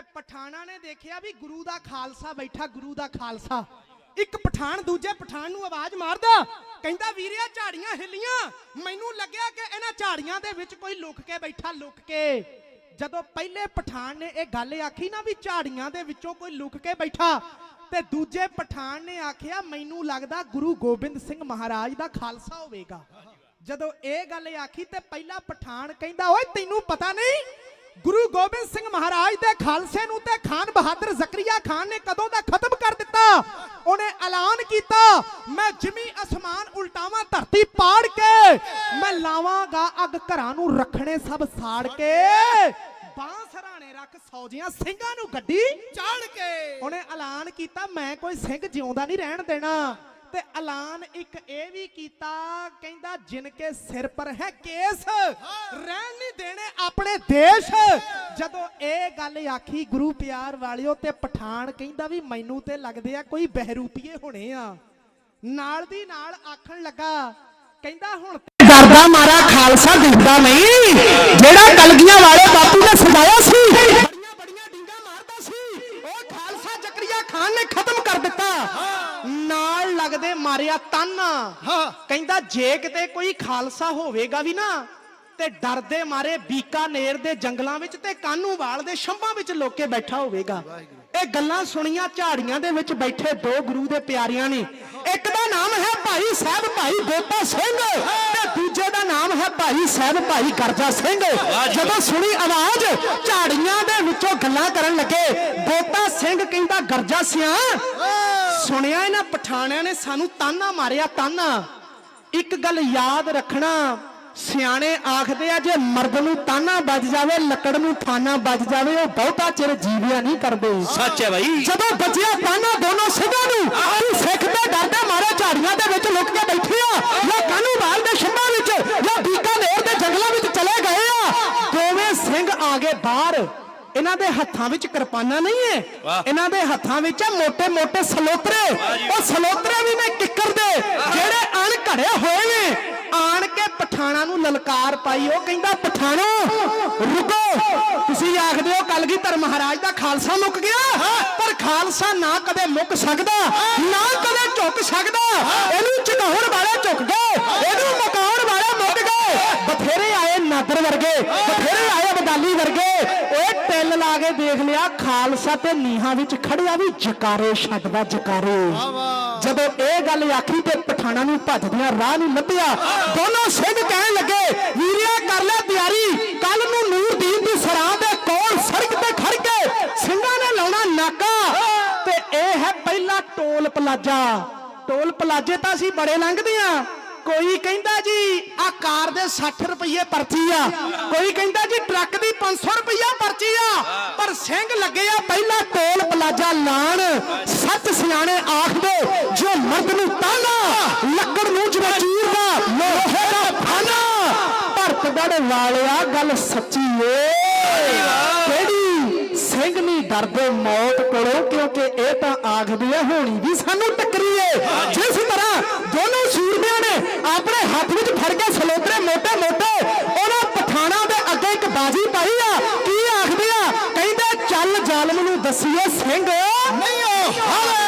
ਤੇ ਪਠਾਣਾ ਨੇ ਦੇਖਿਆ ਵੀ ਗੁਰੂ ਦਾ ਖਾਲਸਾ ਬੈਠਾ, ਗੁਰੂ ਦਾ ਖਾਲਸਾ। ਇੱਕ ਪਠਾਨ ਦੂਜੇ ਪਠਾਨ ਨੂੰ ਆਵਾਜ਼ ਮਾਰਦਾ। ਕਹਿੰਦਾ, ਵੀਰਿਆ, ਝਾੜੀਆਂ ਹਿੱਲੀਆਂ। ਮੈਨੂੰ ਲੱਗਿਆ ਕਿ ਇਹਨਾਂ ਝਾੜੀਆਂ ਦੇ ਵਿੱਚ ਕੋਈ ਲੁਕ ਕੇ ਬੈਠਾ, ਲੁਕ ਕੇ। ਜਦੋਂ ਪਹਿਲੇ ਪਠਾਨ ਨੇ ਇਹ ਗੱਲ ਆਖੀ ਨਾ ਵੀ ਝਾੜੀਆਂ ਦੇ ਵਿੱਚੋਂ ਕੋਈ ਲੁਕ ਕੇ ਬੈਠਾ, ਤੇ ਦੂਜੇ ਪਠਾਨ ਨੇ ਆਖਿਆ, ਮੈਨੂੰ ਲੱਗਦਾ ਗੁਰੂ ਗੋਬਿੰਦ ਸਿੰਘ ਮਹਾਰਾਜ ਦਾ ਖਾਲਸਾ ਹੋਵੇਗਾ। ਜਦੋਂ ਇਹ ਗੱਲ ਆਖੀ ਤੇ ਪਹਿਲਾ ਪਠਾਨ ਕਹਿੰਦਾ, ਓਏ, ਤੈਨੂੰ ਪਤਾ ਨਹੀਂ ਗੁਰੂ ਗੋਬਿੰਦ ਸਿੰਘ ਮਹਾਰਾਜ ਦੇ ਖਾਲਸੇ ਨੂੰ ਤੇ ਖਾਨ ਬਹਾਦਰ ਜ਼ਕਰੀਆ ਖਾਨ ਨੇ ਕਦੋਂ ਦਾ ਖਤਮ ਕਰ ਦਿੱਤਾ? ਉਹਨੇ ਐਲਾਨ ਕੀਤਾ, ਮੈਂ ਜਿਮੀ ਅਸਮਾਨ ਉਲਟਾਵਾਂ ਧਰਤੀ ਪਾੜ ਕੇ, ਮੈਂ ਲਾਵਾਂਗਾ ਅੱਗ ਘਰਾਂ ਨੂੰ ਰੱਖਣੇ ਸਭ ਸਾੜ ਕੇ। ਬਾਹ ਸਰਾਣੇ ਰੱਖ ਸੌਜੀਆਂ ਸਿੰਘਾਂ ਨੂੰ ਗੱਡੀ ਚੜ ਕੇ। ਉਹਨੇ ਐਲਾਨ ਕੀਤਾ, ਮੈਂ ਕੋਈ ਸਿੰਘ ਜਿਉਂਦਾ ਨਹੀਂ ਰਹਿਣ ਦੇਣਾ। ਤੇ ਐਲਾਨ ਇੱਕ ਇਹ ਵੀ ਕੀਤਾ, ਕਹਿੰਦਾ ਜਿਨ ਕੇ ਸਿਰ ਪਰ ਹੈ ਕੇਸ, ਰਹਿਣ ਨਹੀਂ ਦੇਣੇ ਆਪਣੇ ਦੇਸ਼। ਜਦੋਂ ਇਹ ਗੱਲ ਆਖੀ ਗੁਰੂ ਪਿਆਰ ਵਾਲਿਓ ਤੇ ਪਠਾਨ ਕਹਿੰਦਾ ਵੀ ਮੈਨੂੰ ਤੇ ਲੱਗਦੇ ਆ ਕੋਈ ਬਹਿਰੂਪੀਏ ਹੋਣੇ ਆ। ਨਾਲ ਦੀ ਨਾਲ ਆਖਣ ਲੱਗਾ, ਕਹਿੰਦਾ ਹੁਣ ਡਰਦਾ ਮਾਰਾ ਖਾਲਸਾ ਦਿਖਦਾ ਨਹੀਂ, ਜਿਹੜਾ ਕਲਗੀਆਂ ਵਾਲੇ ਬਾਪੂ ਨੇ ਸਜਾਇਆ ਸੀ। ਖਾਨ ਨੇ ਖਤਮ ਕਰ ਦਿੱਤਾ। ਨਾਲ ਲੱਗਦੇ ਮਾਰਿਆ ਤਾਨਾ। ਹਾਂ। ਕਹਿੰਦਾ ਜੇ ਕਿਤੇ ਕੋਈ ਖਾਲਸਾ ਹੋਵੇਗਾ ਵੀ ਨਾ ਤੇ ਡਰਦੇ ਮਾਰੇ ਬੀਕਾਨੇਰ ਦੇ ਜੰਗਲਾਂ ਵਿੱਚ ਤੇ ਕਾਨੂੰਵਾਲ ਦੇ ਸ਼ੰਭਾਂ ਵਿੱਚ ਲੋਕੇ ਬੈਠਾ ਹੋਵੇਗਾ। ਇਹ ਗੱਲਾਂ ਸੁਣੀਆਂ ਝਾੜੀਆਂ ਦੇ ਵਿੱਚ ਬੈਠੇ ਦੋ ਗੁਰੂ ਦੇ ਪਿਆਰਿਆਂ ਨੇ। ਇੱਕ ਦਾ ਨਾਮ ਹੈ ਭਾਈ ਸਾਹਿਬ ਭਾਈ ਬੋਤਾ ਸਿੰਘ ਤੇ ਦੂਜੇ ਦਾ ਨਾਮ ਹੈ ਭਾਈ ਸਾਹਿਬ ਭਾਈ ਗਰਜਾ ਸਿੰਘ। ਜਦੋਂ ਸੁਣੀ ਆਵਾਜ਼, ਝਾੜੀਆਂ ਦੇ ਵਿੱਚੋਂ ਗੱਲਾਂ ਕਰਨ ਲੱਗੇ ਬੋਤਾ ਸਿੰਘ ਕਹਿੰਦਾ, ਗਰਜਾ ਸਿਆ, ਸੁਣਿਆ ਇਹਨਾਂ ਪਠਾਣਿਆਂ ਨੇ ਸਾਨੂੰ ਤਾਨਾ ਮਾਰਿਆ, ਤਾਨਾ। ਇੱਕ ਗੱਲ ਯਾਦ ਰੱਖਣਾ ਸਿਆਣੇ ਆਖਦੇ ਆ ਜੇ ਮਰਦ ਨੂੰ ਤਾਨਾ ਵੱਜ ਜਾਵੇ ਲੱਕੜ ਨੂੰ ਥਾਨਾ ਵੱਜ ਜਾਵੇ ਉਹ ਬਹੁਤਾ ਚਿਰ ਜੀਵਿਆ ਨਹੀਂ ਕਰਦੇ। ਸੱਚ ਹੈ ਭਾਈ ਜਦੋਂ ਬੱਜਿਆ ਤਾਨਾ ਦੋਨੋਂ ਸਿੰਘਾਂ ਨੂੰ ਤੂੰ ਸਿੱਖ ਤੇ ਡਰਦੇ ਮਾਰੇ ਝਾੜੀਆਂ ਦੇ ਵਿੱਚ ਲੁੱਕ ਕੇ ਬੈਠੇ ਆ ਜਾਂ ਕਾਨੂੰਵਾਲ ਦੇ ਸ਼ਿਮਲਾ ਵਿੱਚ ਜਾਂ ਬੀਕਾਨੇਰ ਦੇ ਜੰਗਲਾਂ ਵਿੱਚ ਚਲੇ ਗਏ ਆ ਦੋਵੇਂ ਸਿੰਘ ਆ ਗਏ ਬਾਹਰ। ਇਹਨਾਂ ਦੇ ਹੱਥਾਂ ਵਿੱਚ ਕਿਰਪਾਨਾ ਨਹੀਂ ਹੈ ਇਹਨਾਂ ਦੇ ਹੱਥਾਂ ਵਿੱਚ ਮੋٹے ਮੋٹے ਸਲੋਤਰੇ। ਉਹ ਪਾਈ ਉਹ ਕਹਿੰਦਾ, ਪਠਾਣੋ, ਰੁਕੋ। ਤੁਸੀਂ ਆਖਦੇ ਹੋ ਕਲਗੀਧਰ ਮਹਾਰਾਜ ਦਾ ਖਾਲਸਾ ਮੁੱਕ ਗਿਆ। ਪਰ ਖਾਲਸਾ ਨਾ ਕਦੇ ਮੁੱਕ ਸਕਦਾ, ਨਾ ਕਦੇ ਝੁਕ ਸਕਦਾ। ਇਹਨੂੰ ਝੁਕਾਉਣ ਵਾਲੇ ਝੁੱਕ ਗਏ, ਇਹਨੂੰ ਮੁਕਾਉਣ ਵਾਲੇ ਮੁੱਕ ਗਏ। ਬਥੇਰੇ ਆਏ ਨਾਦਰ ਵਰਗੇ, ਬਥੇਰੇ ਆਏ ਬਦਾਲੀ ਵਰਗੇ। ਇਹ ਟਿੱਲ ਲਾ ਕੇ ਦੇਖ ਲਿਆ, ਖਾਲਸਾ ਤੇ ਨੀਹਾਂ ਵਿੱਚ ਖੜਿਆ ਵੀ ਜਕਾਰੇ ਛੱਡਦਾ ਜਕਾਰੇ। ਜਦੋਂ ਇਹ ਗੱਲ ਆਖੀ ਤੇ ਪਠਾਣਾ ਨੂੰ ਭੱਜਦਿਆਂ ਰਾਹ ਨੂੰ ਲੱਭਿਆ, ਦੋਨੋਂ ਸਿੰਘ ਕਹਿਣ ਲੱਗੇ, ਵੀਰਿਆ, ਕਰ ਲੈ ਤਿਆਰੀ। ਕੱਲ ਨੂੰ ਨੂਰਦੀਨ ਦੀ ਸਰਾਂ ਦੇ ਕੋਲ ਸੜਕ ਤੇ ਖੜ ਕੇ ਸਿੰਘਾਂ ਨੇ ਲਾਉਣਾ ਨਾਕਾ। ਤੇ ਇਹ ਹੈ ਪਹਿਲਾ ਟੋਲ ਪਲਾਜਾ। ਟੋਲ ਪਲਾਜੇ ਤਾਂ ਅਸੀਂ ਬੜੇ ਲੰਘਦੇ ਆ ਕੋਈ ਕਹਿੰਦਾ ਜੀ ਆ ਕਾਰ ਦੇ 60 ਰੁਪਏ ਪਰਚੀ ਆ। ਕੋਈ ਕਹਿੰਦਾ ਜੀ, ਟਰੱਕ ਦੀ 500 ਰੁਪਇਆ ਪਰਚੀ ਆ। ਪਰ ਸਿੰਘ ਲੱਗੇ ਆ, ਪਹਿਲਾ ਟੋਲ ਪਲਾਜਾ ਲਾਣ। ਸੱਤ ਸਿਆਣੇ ਆਖਦੇ ਜੋ ਮਰਦ ਨੂੰ ਤਾਨਾ ਲੱਕੜ ਨੂੰ ਜਿਵੇਂ ਚੀਰਦਾ ਲੋਹੇ ਦਾ ਫਾਨਾ ਭਰਤਗੜ ਵਾਲਿਆ, ਗੱਲ ਸੱਚੀ ਏ। ਡਰਦੇ ਮੌਤ ਕੋਲੋਂ ਕਿਉਂਕਿ ਇਹ ਤਾਂ ਆਖਦੇ ਆ ਹੋਣੀ ਵੀ ਸਾਨੂੰ ਟੱਕਰੀ ਏ ਜਿਸ ਤਰ੍ਹਾਂ ਦੋਨੋਂ ਸੂਰਮਿਆਂ ਨੇ ਆਪਣੇ ਹੱਥ ਵਿੱਚ ਫੜ ਕੇ ਸਲੋਤਰੇ ਮੋਟੇ ਮੋਟੇ ਉਹਨਾਂ ਪਠਾਣਾ ਦੇ ਅੱਗੇ ਇੱਕ ਬਾਜੀ ਪਾਈ ਆ। ਕੀ ਆਖਦੇ ਆ? ਕਹਿੰਦੇ ਚੱਲ ਜ਼ਾਲਮ ਨੂੰ ਦਸੀਏ ਸਿੰਘ। ਨਹੀਂ ਉਹ।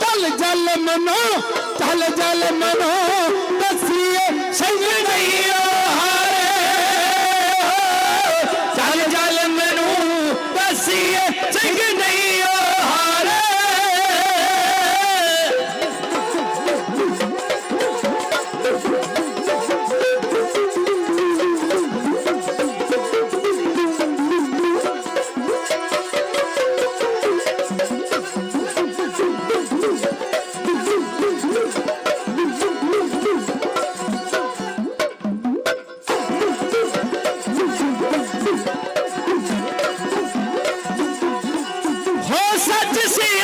ਚੱਲ ਜਲ ਮਨੋ ਚੱਲ ਜਲ ਮਨੋ ਦਸੀਏ ਸਿੰਘ ਸੱਚ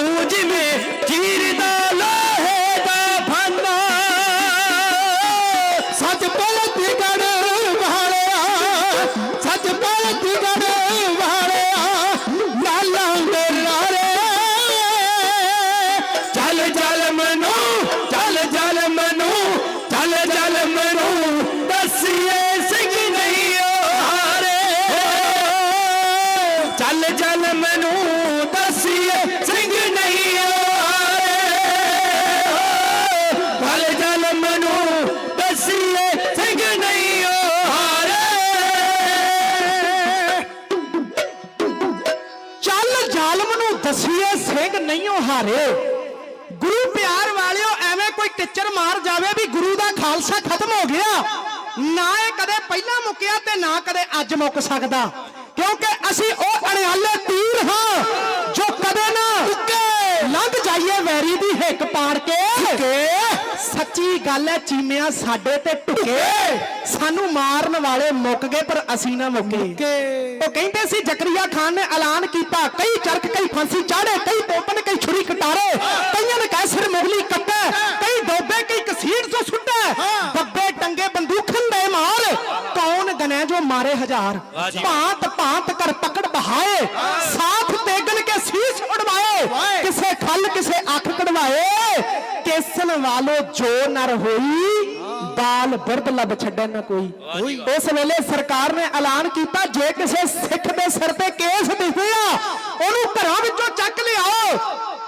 ਲੱਕੜ ਨੂੰ ਜਿਵੇਂ ਸਿੰਘ ਨਹੀਂ ਹਾਰੇ। ਗੁਰੂ ਪਿਆਰ ਵਾਲਿਓ ਐਵੇਂ ਕੋਈ ਟਿੱਚਰ ਮਾਰ ਜਾਵੇ ਵੀ ਗੁਰੂ ਦਾ ਖਾਲਸਾ ਖਤਮ ਹੋ ਗਿਆ। ਨਾ ਇਹ ਕਦੇ ਪਹਿਲਾਂ ਮੁੱਕਿਆ ਤੇ ਨਾ ਕਦੇ ਅੱਜ ਮੁੱਕ ਸਕਦਾ। ਕਿਉਂਕਿ ਅਸੀਂ ਉਹ ਅਣਿਆਲੇ ਤੀਰ ਹਾਂ ਜੋ ਕਦੇ ਨਾ ਲੰਘ ਜਾਈਏ ਵੈਰੀ ਦੀ ਹਿੱਕ ਪਾੜ ਕੇ। ਸੱਚੀ ਗੱਲ ਹੈ ਚੀਮਿਆਂ ਸਾਡੇ ਤੇ ਟੁਕੇ। ਸਾਨੂੰ ਮਾਰਨ ਵਾਲੇ ਮੁੱਕ ਗਏ ਪਰ ਅਸੀਂ ਨਾ ਮੁੱਕੇ। ਉਹ ਕਹਿੰਦੇ ਸੀ ਜ਼ਕਰੀਆ ਖਾਨ ਨੇ ਐਲਾਨ ਕੀਤਾ। ਕਈ ਚਰਖ ਕਈ ਫਾਂਸੀ ਚਾੜੇ ਕਈ ਤੋਪਨ ਕਈ ਛੁਰੀ ਕਟਾਰੇ। ਕਈਆਂ ਨੇ ਕੈਸਰ ਮੁਗਲੀ ਕੱਟੇ। ਕਈ ਡੋਬੇ ਕਈ ਕਸੀੜ ਤੋਂ ਸੁੱਟੇ। ਬੱਬੇ ਟੰਗੇ ਬੰਦੂਖਨ ਦੇ ਮਾਰ। ਕੌਣ ਗਨੇ ਜੋ ਮਾਰੇ ਹਜ਼ਾਰ? ਭਾਂਤ ਭਾਂਤ ਕਰ ਪਕੜ ਬਹਾਏ। ਸਾਥ ਤੇਗਨ ਕੇ ਸੀਸ ਉਡਵਾਏ। ਕਿਸੇ ਖੱਲ ਕਿਸੇ ਅੱਖ ਕਢਵਾਏ। ਕੇਸਨ ਵਾਲੋ ਜੋ ਨਰ ਹੋਈ ਬਾਲ ਬਿਰਦ ਲੱਭ ਛੱਡੇ ਨਾ ਕੋਈ। ਉਸ ਵੇਲੇ ਸਰਕਾਰ ਨੇ ਐਲਾਨ ਕੀਤਾ ਜੇ ਕਿਸੇ ਸਿੱਖ ਦੇ ਸਿਰ ਤੇ ਕੇਸ ਦਿਖਦੇ ਆ ਉਹਨੂੰ ਘਰਾਂ ਵਿੱਚੋਂ ਚੱਕ ਲਿਆਓ।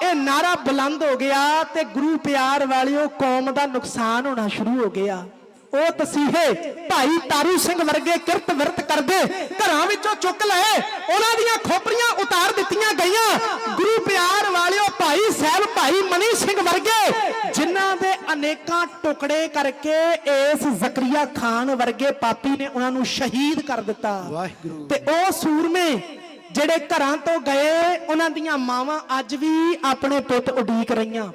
ਇਹ ਨਾਰਾ ਬੁਲੰਦ ਹੋ ਗਿਆ ਤੇ ਗੁਰੂ ਪਿਆਰ ਵਾਲਿਓ ਕੌਮ ਦਾ ਨੁਕਸਾਨ ਹੋਣਾ ਸ਼ੁਰੂ ਹੋ ਗਿਆ। ਉਹ ਤਸੀਹੇ ਭਾਈ ਤਾਰੂ ਸਿੰਘ ਵਰਗੇ ਕਿਰਤ ਵਿਰਤ ਕਰਦੇ ਘਰਾਂ ਵਿੱਚੋਂ ਚੁੱਕ ਲਏ ਉਹਨਾਂ ਦੀਆਂ ਖੋਪਰੀਆਂ ਉਤਾਰ ਦਿੱਤੀਆਂ ਗਈਆਂ। ਗੁਰੂ ਪਿਆਰ ਵਾਲਿਓ ਭਾਈ ਸਾਹਿਬ ਭਾਈ ਮਨੀ ਸਿੰਘ ਵਰਗੇ ਜਿਨ੍ਹਾਂ ਦੇ ਅਨੇਕਾਂ ਟੁਕੜੇ ਕਰਕੇ ਇਸ ਜ਼ਕਰੀਆ ਖਾਨ ਵਰਗੇ ਪਾਪੀ ਨੇ ਉਹਨਾਂ ਨੂੰ ਸ਼ਹੀਦ ਕਰ ਦਿੱਤਾ। ਵਾਹਿਗੁਰੂ। ਤੇ ਉਹ ਸੂਰਮੇ ਜਿਹੜੇ ਘਰਾਂ ਤੋਂ ਗਏ ਉਹਨਾਂ ਦੀਆਂ ਮਾਵਾਂ ਅੱਜ ਵੀ ਆਪਣੇ ਪੁੱਤ ਉਡੀਕ ਰਹੀਆਂ।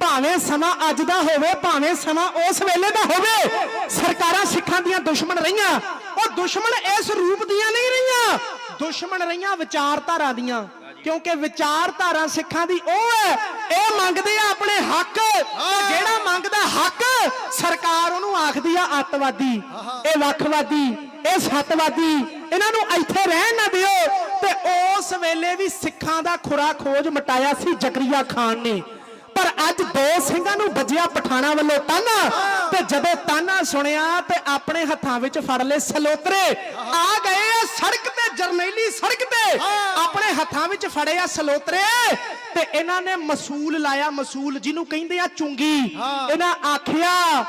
ਭਾਵੇਂ ਸਮਾਂ ਅੱਜ ਦਾ ਹੋਵੇ, ਭਾਵੇਂ ਸਮਾਂ ਉਸ ਵੇਲੇ ਦਾ ਹੋਵੇ, ਸਰਕਾਰਾਂ ਸਿੱਖਾਂ ਦੀਆਂ ਦੁਸ਼ਮਣ ਰਹੀਆਂ। ਉਹ ਦੁਸ਼ਮਣ ਇਸ ਰੂਪ ਦੀਆਂ ਨਹੀਂ ਰਹੀਆਂ। ਦੁਸ਼ਮਣ ਰਹੀਆਂ ਵਿਚਾਰਧਾਰਾ ਦੀਆਂ। ਕਿਉਂਕਿ ਵਿਚਾਰਧਾਰਾ ਸਿੱਖਾਂ ਦੀ ਉਹ ਹੈ, ਇਹ ਮੰਗਦੇ ਆ ਆਪਣੇ ਹੱਕ। ਜਿਹੜਾ ਮੰਗਦਾ ਹੱਕ, ਸਰਕਾਰ ਉਹਨੂੰ ਆਖਦੀ ਆ ਅੱਤਵਾਦੀ। ਇਹ ਵੱਖਵਾਦੀ, ਇਹ ਸੱਤਵਾਦੀ। ਇਹਨਾਂ ਨੂੰ ਇੱਥੇ ਰਹਿਣ ਨਾ ਦਿਓ। ਤੇ ਉਸ ਵੇਲੇ ਵੀ ਸਿੱਖਾਂ ਦਾ ਖੁਰਾ ਖੋਜ ਮਟਾਇਆ ਸੀ ਜ਼ਕਰੀਆ ਖਾਨ ਨੇ। ਪਰ ਅੱਜ ਦੋ ਸਿੰਘਾਂ ਨੂੰ ਵੱਜਿਆ ਪਠਾਣਾ ਵੱਲੋਂ ਤਾਨਾ। ਤੇ ਜਦੋਂ ਤਾਨਾ ਸੁਣਿਆ ਤੇ ਆਪਣੇ ਹੱਥਾਂ ਵਿੱਚ ਫੜ ਲਏ ਸਲੋਤਰੇ। ਆ ਗਏ ਆ ਸੜਕ ਤੇ ਜਰਨੈਲੀ ਸੜਕ ਤੇ। ਆਪਣੇ ਹੱਥਾਂ ਵਿੱਚ ਫੜੇ ਆ ਸਲੋਤਰੇ। ਤੇ ਇਹਨਾਂ ਨੇ ਮਸੂਲ ਲਾਇਆ ਮਸੂਲ ਜਿਹਨੂੰ ਕਹਿੰਦੇ ਆ ਚੁੰਗੀ। ਇਹਨਾਂ ਆਖਿਆ